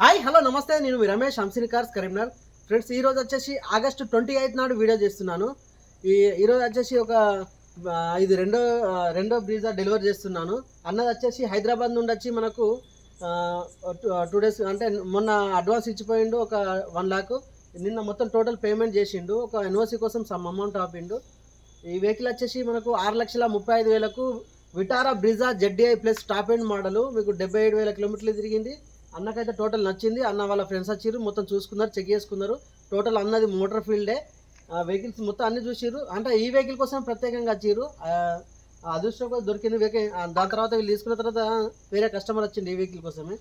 Hi hello namaste. నేను Ramesh Hamsini cars Karimnagar friends ఈ రోజు వచ్చేసి ఆగస్టు ట్వంటీ ఎయిత్ నాడు వీడియో చేస్తున్నాను. ఈ ఈరోజు వచ్చేసి ఒక ఇది రెండో రెండో బ్రీజా డెలివరీ చేస్తున్నాను. అన్నది వచ్చేసి హైదరాబాద్ నుండి వచ్చి మనకు టూ డేస్ అంటే మొన్న అడ్వాన్స్ ఇచ్చిపోయిండు ఒక వన్ లాక్ నిన్న మొత్తం టోటల్ పేమెంట్ చేసిండు. ఒక ఎన్ఓసి కోసం సమ్ అమౌంట్ ఆపిండు. ఈ వెహికల్ వచ్చేసి మనకు ఆరు లక్షల ముప్పై ఐదు వేలకు Vitara Brezza ZDI plus top end model మీకు డెబ్బై ఏడు వేల కిలోమీటర్లు తిరిగింది. అన్నకైతే టోటల్ నచ్చింది. అన్న వాళ్ళ ఫ్రెండ్స్ వచ్చారు మొత్తం చూసుకున్నారు చెక్ చేసుకున్నారు. టోటల్ అన్నది మోటార్ ఫీల్డే. వెహికల్స్ మొత్తం అన్ని చూసిర్రు. అంటే ఈ వెహికల్ కోసం ప్రత్యేకంగా వచ్చారు అదృష్టం కూడా దొరికింది వెహికల్. దాని తర్వాత వీళ్ళు తీసుకున్న తర్వాత వేరే కస్టమర్ వచ్చింది ఈ వెహికల్ కోసమే.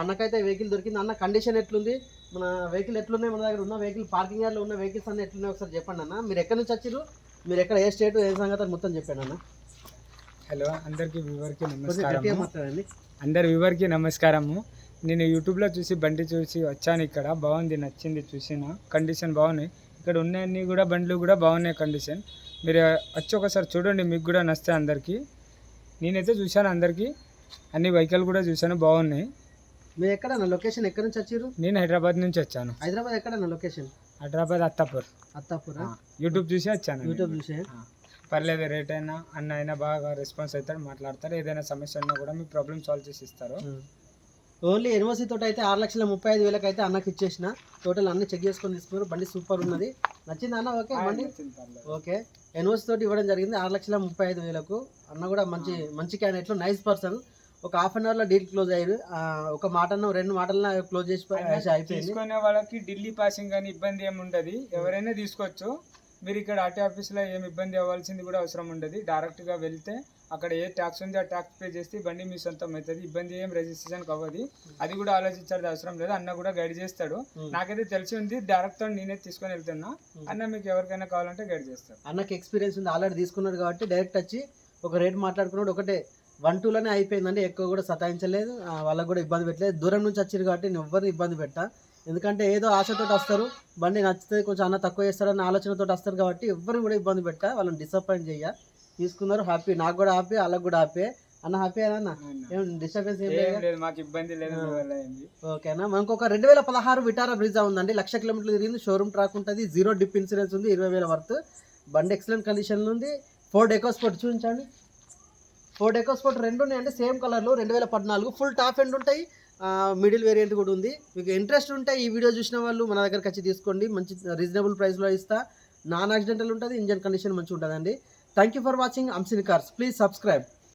అన్నకైతే వెహికల్ దొరికింది. అన్న కండిషన్ ఎట్లుంది? మన వెహికల్ ఎట్లున్నాయి మన దగ్గర ఉన్న వెహికల్? పార్కింగ్ యార్డ్లో ఉన్న వెహికల్స్ అన్ని ఎట్లున్నాయి ఒకసారి చెప్పండి అన్న. మీరు ఎక్కడి నుంచి వచ్చారు మీరు ఎక్కడ ఏ స్టేట్ ఏ సంగతి మొత్తం చెప్పండి అన్న. హలో అందరికి వ్యూవర్కి మాట్లాడండి. అందరి వ్యూవర్కి నమస్కారము. నేను యూట్యూబ్లో చూసి బండి చూసి వచ్చాను ఇక్కడ. బాగుంది నచ్చింది చూసిన. కండిషన్ బాగున్నాయి. ఇక్కడ ఉన్నవన్నీ కూడా బండ్లు కూడా బాగున్నాయి కండిషన్. మీరు వచ్చి ఒకసారి చూడండి మీకు కూడా నస్తాయి అందరికీ. నేనైతే చూశాను అందరికీ. అన్ని వెహికల్ కూడా చూశాను బాగున్నాయి. మీరు ఎక్కడన్నా లొకేషన్ ఎక్కడి నుంచి వచ్చారు? నేను హైదరాబాద్ నుంచి వచ్చాను. హైదరాబాద్ ఎక్కడన్నా లొకేషన్? హైదరాబాద్ అత్తాపూర్. అత్తాపురా? యూట్యూబ్ చూసి వచ్చాను. యూట్యూబ్ చూసే? పర్లేదు రేట్ అయినా అన్న అయినా బాగా రెస్పాన్స్ అవుతాడు మాట్లాడతారు ఏదైనా సమస్య ఉన్నా కూడా మీ ప్రాబ్లమ్ సాల్వ్ చేసి ఇస్తారు. ఓన్లీ ఎన్ఓసి తోటి అయితే ఆరు లక్షల ముప్పై ఐదు వేలకు అయితే అన్నకి ఇచ్చేసిన. టోటల్ అన్ని చెక్ చేసుకొని తీసుకున్నారు. బండి సూపర్ ఉన్నది. నచ్చింది అన్న? ఓకే బండి. ఓకే. ఎన్ఓసి తోటి ఇవ్వడం జరిగింది ఆరు లక్షల ముప్పై ఐదు వేలకు. అన్న కూడా మంచి మంచి క్యాండిడేట్ నైస్ పర్సన్ ఒక హాఫ్ అన్ అవర్లో డీల్ క్లోజ్ అయ్యారు. ఒక మాటను రెండు మాటలను క్లోజ్ చేసి అయిపోయింది. తీసుకునే వాళ్ళకి ఢిల్లీ పాసింగ్ అని ఇబ్బంది ఏమి ఉండదు ఎవరైనా తీసుకోవచ్చు. మీరు ఇక్కడ ఆర్టీ ఆఫీస్లో ఏం ఇబ్బంది అవ్వాల్సింది కూడా అవసరం ఉండదు. డైరెక్ట్గా వెళ్తే అక్కడ ఏ ట్యాక్స్ ఉంది ఆ ట్యాక్స్ పే చేస్తే బండి మీ సొంతం అవుతుంది. ఇబ్బంది ఏం రిజిస్ట్రేషన్ అవ్వదు. అది కూడా ఆలోచించాల్సిన అవసరం లేదు. అన్న కూడా గైడ్ చేస్తాడు. Hmm. నాకైతే తెలిసి ఉంది డైరెక్ట్ నేనే తీసుకొని వెళ్తున్నా. అన్న మీకు ఎవరికైనా కావాలంటే గైడ్ చేస్తాడు. అన్నకి ఎక్స్పీరియన్స్ ఉంది ఆల్రెడీ తీసుకున్నాడు కాబట్టి డైరెక్ట్ వచ్చి ఒక రేట్ మాట్లాడుకున్నాడు. ఒకటే వన్ టూలోనే అయిపోయిందండి ఎక్కువ కూడా సతాయించలేదు. వాళ్ళకు కూడా ఇబ్బంది పెట్టలేదు. దూరం నుంచి వచ్చారు కాబట్టి నేను ఎవ్వరిని ఇబ్బంది పెట్టా. ఎందుకంటే ఏదో ఆశతో వస్తారు బండి నచ్చితే కొంచెం అన్న తక్కువ చేస్తారన్న ఆలోచనతో వస్తారు కాబట్టి ఎవ్వరిని కూడా ఇబ్బంది పెట్టా వాళ్ళని డిసప్పాయింట్ చెయ్య తీసుకున్నారు హ్యాపీ నాకు కూడా హ్యాపీ వాళ్ళకి కూడా హ్యాపీ అన్న హ్యాపీ అన్న? ఏం డిస్టర్బెన్స్ లేదు? మాకు ఇబ్బంది లేదు ఓకేనా మనకు ఒక రెండు వేల పదహారు విటారా బ్రిజా ఉందండి. లక్ష కిలోమీటర్లు తిరిగింది షోరూమ్ ట్రాక్ ఉంటుంది జీరో డిప్ ఇన్సూరెన్స్ ఉంది ఇరవై వేల వర్త్ బండి ఎక్సలెంట్ కండిషన్లో ఉంది. ఫోర్ డెకో స్పోర్ట్ చూపించండి. ఫోర్ డెకో స్పోర్ట్ రెండు ఉన్నాయండి సేమ్ కలర్లో రెండు వేల పద్నాలుగు ఫుల్ టాప్ ఎండ్ ఉంటాయి. మిడిల్ వేరియంట్ కూడా ఉంది. మీకు ఇంట్రెస్ట్ ఉంటే ఈ వీడియో చూసిన వాళ్ళు మన దగ్గరకు వచ్చి తీసుకోండి. మంచి రీజనబుల్ ప్రైస్లో ఇస్తా. నాన్ యాక్సిడెంటల్ ఉంటుంది ఇంజన్ కండిషన్ మంచిగా ఉంటుందండి thank you for watching Hamsini cars please subscribe